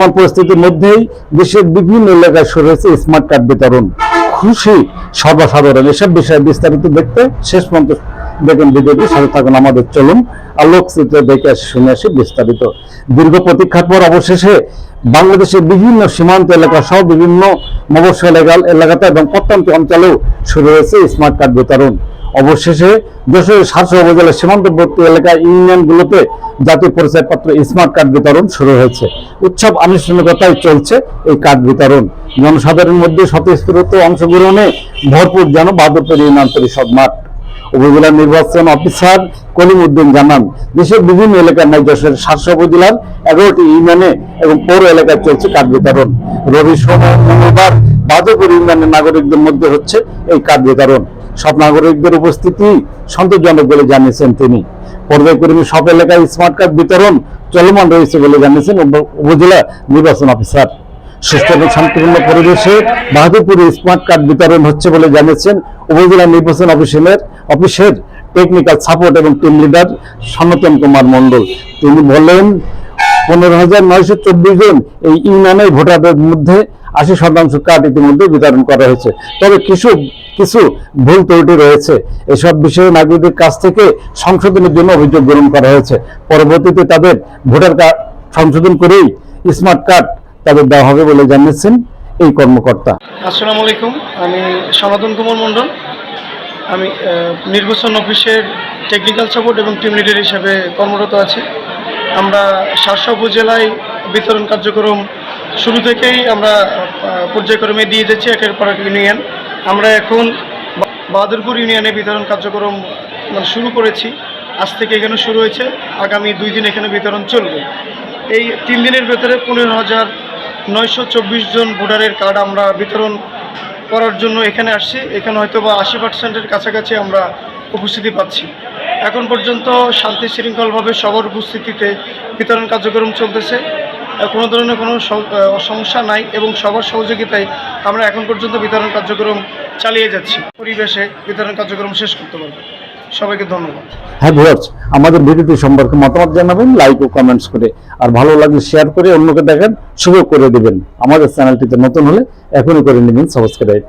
বর্তমান পরিস্থিতির মধ্যেই দেশের বিভিন্ন এলাকায় শুরু হয়েছে স্মার্ট কার্ড বিতরণ। খুশি সর্বসাধারণ, এসব বিষয়ে বিস্তারিত দেখতে শেষ পর্যন্ত দেখুন ভিডিওটি, সাথে থাকুন আমাদের চলুন। আলোকচিত্র দেখে আসি, শুনে আসি বিস্তারিত। দীর্ঘ প্রতীক্ষার পর অবশেষে বাংলাদেশের বিভিন্ন সীমান্ত এলাকা সহ বিভিন্ন মবস্য এলাকা এলাকাতে এবং প্রত্যন্ত অঞ্চলেও শুরু হয়েছে স্মার্ট কার্ড বিতরণ। অবশেষে যশোরের সাতশো উপজেলার সীমান্তবর্তী এলাকা ইউনিয়নগুলোতে জাতীয় পরিচয়পত্র, স্মার্ট কার্ড বিতরণ শুরু হয়েছে। উৎসব আনুষ্ঠানিকতায় চলছে এই কার্ড বিতরণ। জনসাধারণের মধ্যে স্বতঃস্ফূর্ত অংশগ্রহণে ভরপুর যেন বাদরপুর ইউনিয়ন পরিষদ মাঠ। উপজেলা নির্বাচন অফিসার কলিম উদ্দিন জানান, দেশের বিভিন্ন এলাকার ন্যায় যশোরের সাতশো উপজেলার এগারোটি ইউনিয়নে এবং পৌর এলাকায় চলছে কার্ড বিতরণ। রবি সোম ও মঙ্গলবার ইউনিয়নের নাগরিকদের মধ্যে হচ্ছে এই কার্ড বিতরণ। সব নাগরিকদের উপস্থিতি সন্তোষজনক বলে জানিয়েছেন তিনি। পর্যায়ক্রমে সব এলাকায় স্মার্ট কার্ড বিতরণ চলমান রয়েছে বলে জানিয়েছেন উপ- উপজেলা নির্বাচন অফিসার সুস্থ এবং শান্তিপূর্ণ পরিবেশে বাহাদুরপুরে স্মার্ট কার্ড বিতরণ হচ্ছে বলে জানিয়েছেন উপজেলা নির্বাচন অফিসের অফিসের টেকনিক্যাল সাপোর্ট এবং টিম লিডার সনাতন কুমার মণ্ডল। তিনি বলেন, পনেরো হাজার নয়শো চব্বিশ জন এই ইউনিয়নের ভোটারদের মধ্যে আশি শতাংশ কার্ড ইতিমধ্যে বিতরণ করা হয়েছে। তবে কিছু কিছু ভুল ত্রুটি রয়েছে। এসব বিষয়ে নাগরিকদের কাছ থেকে সংশোধনের জন্য অভিযোগ গ্রহণ করা হয়েছে। পরবর্তীতে তাদের ভোটার কার্ড সংশোধন করেই স্মার্ট কার্ড তাদের দেওয়া হবে বলে জানিয়েছেন এই কর্মকর্তা। আসসালামু আলাইকুম। আমি সনাতন কুমার মণ্ডল। আমি নির্বাচন অফিসের টেকনিক্যাল সাপোর্ট এবং টিম লিডার হিসেবে কর্মরত আছি। আমরা সাতশো উপজেলায় বিতরণ কার্যক্রম শুরু থেকেই আমরা পর্যায়ক্রমে দিয়ে যাচ্ছি একের পর এক ইউনিয়ন। আমরা এখন বাহাদুরপুর ইউনিয়নে বিতরণ কার্যক্রম মানে শুরু করেছি। আজ থেকে এখানে শুরু হয়েছে। আগামী দুই দিন এখানে বিতরণ চলবে। এই তিন দিনের ভেতরে পনেরো হাজার নয়শো চব্বিশ জন ভোটারের কার্ড আমরা বিতরণ করার জন্য এখানে আসছি। এখানে হয়তো বা আশি পার্সেন্টের কাছাকাছি আমরা উপস্থিতি পাচ্ছি। এখন পর্যন্ত শান্তি শৃঙ্খলভাবে সবার উপস্থিতিতে বিতরণ কার্যক্রম চলতেছে। কোনো ধরনের কোনো সমস্যা নাই এবং সবার সহযোগিতায় আমরা এখন পর্যন্ত বিতরণ কার্যক্রম চালিয়ে যাচ্ছি। পরিবেশে বিতরণ কার্যক্রম শেষ করতে পারব। সবাইকে ধন্যবাদ। হ্যাঁ ভিউয়ার্স, আমাদের ভিডিওটি সম্পর্কে মতামত জানাবেন লাইক ও কমেন্টস করে। আর ভালো লাগলে শেয়ার করে অন্যকে দেখেন, শুভ করে দেবেন। আমাদের চ্যানেলটিতে নতুন হলে এখনই করে নেবেন সাবস্ক্রাইব